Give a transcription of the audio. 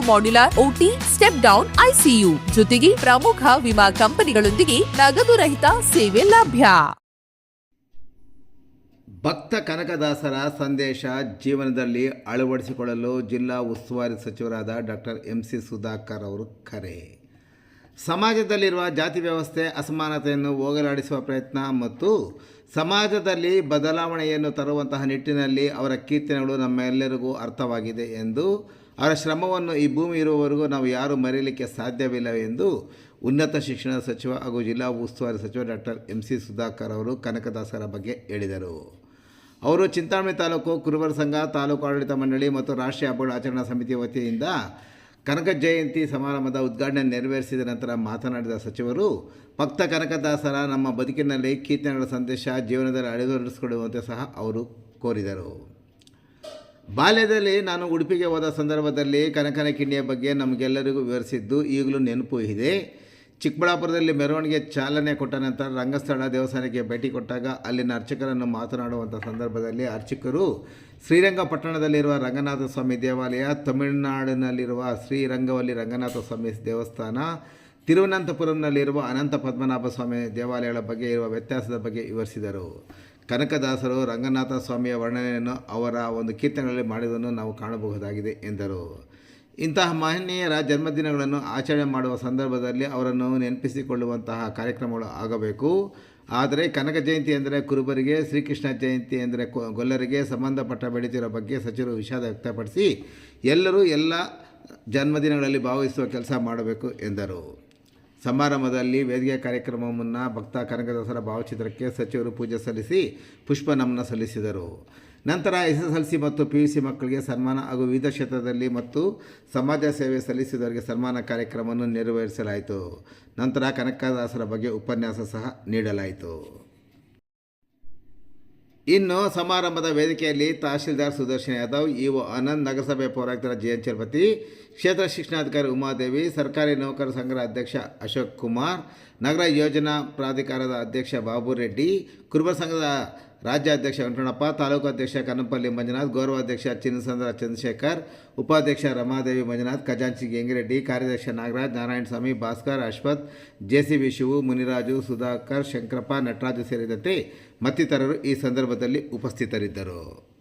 modular OT step down ICU ಜೊತೆಗೆ ಪ್ರಮುಖ ವಿಮಾ ಕಂಪನಿಗಳೊಂದಿಗೆ ನಗದು ರಹಿತ ಸೇವೆ ಲಭ್ಯ. ಭಕ್ತ ಕನಕದಾಸರ ಸಂದೇಶ ಜೀವನದಲ್ಲಿ ಅಳವಡಿಸಿಕೊಳ್ಳಲು ಜಿಲ್ಲಾ ಉಸ್ತುವಾರಿ ಸಚಿವರಾದ ಡಾಕ್ಟರ್ ಎಂ ಸಿ ಸುಧಾಕರ್ ಅವರು ಕರೆ. ಸಮಾಜದಲ್ಲಿರುವ ಜಾತಿ ವ್ಯವಸ್ಥೆ, ಅಸಮಾನತೆಯನ್ನು ಹೋಗಲಾಡಿಸುವ ಪ್ರಯತ್ನ ಮತ್ತು ಸಮಾಜದಲ್ಲಿ ಬದಲಾವಣೆಯನ್ನು ತರುವಂತಹ ನಿಟ್ಟಿನಲ್ಲಿ ಅವರ ಕೀರ್ತನೆಗಳು ನಮ್ಮೆಲ್ಲರಿಗೂ ಅರ್ಥವಾಗಿದೆ ಎಂದು ಅವರ ಶ್ರಮವನ್ನು ಈ ಭೂಮಿ ಇರುವವರೆಗೂ ನಾವು ಯಾರೂ ಮರೆಯಲಿಕ್ಕೆ ಸಾಧ್ಯವಿಲ್ಲ ಎಂದು ಉನ್ನತ ಶಿಕ್ಷಣ ಸಚಿವ ಹಾಗೂ ಜಿಲ್ಲಾ ಉಸ್ತುವಾರಿ ಸಚಿವ ಡಾಕ್ಟರ್ ಎಂ ಸಿ ಸುಧಾಕರ್ ಅವರು ಕನಕದಾಸರ ಬಗ್ಗೆ ಹೇಳಿದರು. ಅವರು ಚಿಂತಾಮಣಿ ತಾಲೂಕು ಕುರುಬರ ಸಂಘ, ತಾಲೂಕು ಆಡಳಿತ ಮಂಡಳಿ ಮತ್ತು ರಾಷ್ಟ್ರೀಯ ಹಬ್ಬಗಳ ಆಚರಣಾ ಸಮಿತಿ ವತಿಯಿಂದ ಕನಕ ಜಯಂತಿ ಸಮಾರಂಭದ ಉದ್ಘಾಟನೆ ನೆರವೇರಿಸಿದ ನಂತರ ಮಾತನಾಡಿದ ಸಚಿವರು, ಭಕ್ತ ಕನಕದಾಸರ ನಮ್ಮ ಬದುಕಿನಲ್ಲಿ ಕೀರ್ತನೆಗಳ ಸಂದೇಶ ಜೀವನದಲ್ಲಿ ಅಳವಡಿಸಿಕೊಳ್ಳುವಂತೆ ಸಹ ಅವರು ಕೋರಿದರು. ಬಾಲ್ಯದಲ್ಲಿ ನಾನು ಉಡುಪಿಗೆ ಹೋದ ಸಂದರ್ಭದಲ್ಲಿ ಕನಕನ ಕಿಂಡಿಯ ಬಗ್ಗೆ ನಮಗೆಲ್ಲರಿಗೂ ವಿವರಿಸಿದ್ದು ಈಗಲೂ ನೆನಪು ಇದೆ. ಚಿಕ್ಕಬಳ್ಳಾಪುರದಲ್ಲಿ ಮೆರವಣಿಗೆ ಚಾಲನೆ ಕೊಟ್ಟ ನಂತರ ರಂಗಸ್ಥಳ ದೇವಸ್ಥಾನಕ್ಕೆ ಭೇಟಿ ಕೊಟ್ಟಾಗ ಅಲ್ಲಿನ ಅರ್ಚಕರನ್ನು ಮಾತನಾಡುವಂಥ ಸಂದರ್ಭದಲ್ಲಿ ಅರ್ಚಕರು ಶ್ರೀರಂಗಪಟ್ಟಣದಲ್ಲಿರುವ ರಂಗನಾಥ ಸ್ವಾಮಿ ದೇವಾಲಯ, ತಮಿಳುನಾಡಿನಲ್ಲಿರುವ ಶ್ರೀರಂಗವಲ್ಲಿ ರಂಗನಾಥ ಸ್ವಾಮಿ ದೇವಸ್ಥಾನ, ತಿರುವನಂತಪುರಂನಲ್ಲಿರುವ ಅನಂತ ಪದ್ಮನಾಭ ಸ್ವಾಮಿ ದೇವಾಲಯಗಳ ಬಗ್ಗೆ ಇರುವ ವ್ಯತ್ಯಾಸದ ಬಗ್ಗೆ ವಿವರಿಸಿದರು. ಕನಕದಾಸರು ರಂಗನಾಥ ಸ್ವಾಮಿಯ ವರ್ಣನೆಯನ್ನು ಅವರ ಒಂದು ಕೀರ್ತನೆಗಳಲ್ಲಿ ಮಾಡಿದ್ದನ್ನು ನಾವು ಕಾಣಬಹುದಾಗಿದೆ ಎಂದರು. ಇಂತಹ ಮಹನೀಯರ ಜನ್ಮದಿನಗಳನ್ನು ಆಚರಣೆ ಮಾಡುವ ಸಂದರ್ಭದಲ್ಲಿ ಅವರನ್ನು ನೆನಪಿಸಿಕೊಳ್ಳುವಂತಹ ಕಾರ್ಯಕ್ರಮಗಳು ಆಗಬೇಕು. ಆದರೆ ಕನಕ ಜಯಂತಿ ಎಂದರೆ ಕುರುಬರಿಗೆ, ಶ್ರೀಕೃಷ್ಣ ಜಯಂತಿ ಅಂದರೆ ಗೊಲ್ಲರಿಗೆ ಸಂಬಂಧಪಟ್ಟ ಬೆಳೀತಿರೋ ಬಗ್ಗೆ ಸಚಿವರು ವಿಷಾದ ವ್ಯಕ್ತಪಡಿಸಿ, ಎಲ್ಲರೂ ಎಲ್ಲ ಜನ್ಮದಿನಗಳಲ್ಲಿ ಭಾಗವಹಿಸುವ ಕೆಲಸ ಮಾಡಬೇಕು ಎಂದರು. ಸಮಾರಂಭದಲ್ಲಿ ವೇದಿಕೆ ಕಾರ್ಯಕ್ರಮ ಮುನ್ನ ಭಕ್ತ ಕನಕದಾಸರ ಭಾವಚಿತ್ರಕ್ಕೆ ಸಚಿವರು ಪೂಜೆ ಸಲ್ಲಿಸಿ ಪುಷ್ಪ ನಮನ ಸಲ್ಲಿಸಿದರು. ನಂತರ ಎಸ್ ಎಸ್ ಎಲ್ ಸಿ ಮತ್ತು ಪಿ ಯು ಸಿ ಮಕ್ಕಳಿಗೆ ಸನ್ಮಾನ ಹಾಗೂ ವಿವಿಧ ಕ್ಷೇತ್ರದಲ್ಲಿ ಮತ್ತು ಸಮಾಜ ಸೇವೆ ಸಲ್ಲಿಸಿದವರಿಗೆ ಸನ್ಮಾನ ಕಾರ್ಯಕ್ರಮವನ್ನು ನೆರವೇರಿಸಲಾಯಿತು. ನಂತರ ಕನಕದಾಸರ ಬಗ್ಗೆ ಉಪನ್ಯಾಸ ಸಹ ನೀಡಲಾಯಿತು. ಇನ್ನು ಸಮಾರಂಭದ ವೇದಿಕೆಯಲ್ಲಿ ತಹಶೀಲ್ದಾರ್ ಸುದರ್ಶನ್ ಯಾದವ್, ಇಒ ಆನಂದ್, ನಗರಸಭೆ ಪೌರಾಯುಕ್ತರ ಜಿ ಎನ್ ಚಲಪತಿ, ಕ್ಷೇತ್ರ ಶಿಕ್ಷಣಾಧಿಕಾರಿ ಉಮಾದೇವಿ, ಸರ್ಕಾರಿ ನೌಕರ ಸಂಘದ ಅಧ್ಯಕ್ಷ ಅಶೋಕ್ ಕುಮಾರ್, ನಗರ ಯೋಜನಾ ಪ್ರಾಧಿಕಾರದ ಅಧ್ಯಕ್ಷ ಬಾಬು ರೆಡ್ಡಿ ಕುರುಬ ಸಂಘದ ರಾಜ್ಯಾಧ್ಯಕ್ಷ ವೆಂಕಣ್ಣಪ್ಪ, ತಾಲೂಕು ಅಧ್ಯಕ್ಷ ಕನ್ನಪಲ್ಲಿ ಮಂಜುನಾಥ್ ಗೌರವಾಧ್ಯಕ್ಷ ಚಿನ್ನಸಂದ್ರ ಚಂದ್ರಶೇಖರ್, ಉಪಾಧ್ಯಕ್ಷ ರಮಾದೇವಿ ಮಂಜುನಾಥ್, ಖಜಾಂಚಿ ಗೆಂಗಿರೆಡ್ಡಿ, ಕಾರ್ಯದರ್ಶಿ ನಾಗರಾಜ್, ನಾರಾಯಣ ಸ್ವಾಮಿ, ಭಾಸ್ಕರ್, ಅಶ್ವಥ್, ಜೆಸಿಬಿ ಶಿವು, ಮುನಿರಾಜು, ಸುಧಾಕರ್, ಶಂಕರಪ್ಪ, ನಟರಾಜು ಸೇರಿದಂತೆ ಮತ್ತಿತರರು ಈ ಸಂದರ್ಭದಲ್ಲಿ ಉಪಸ್ಥಿತರಿದ್ದರು.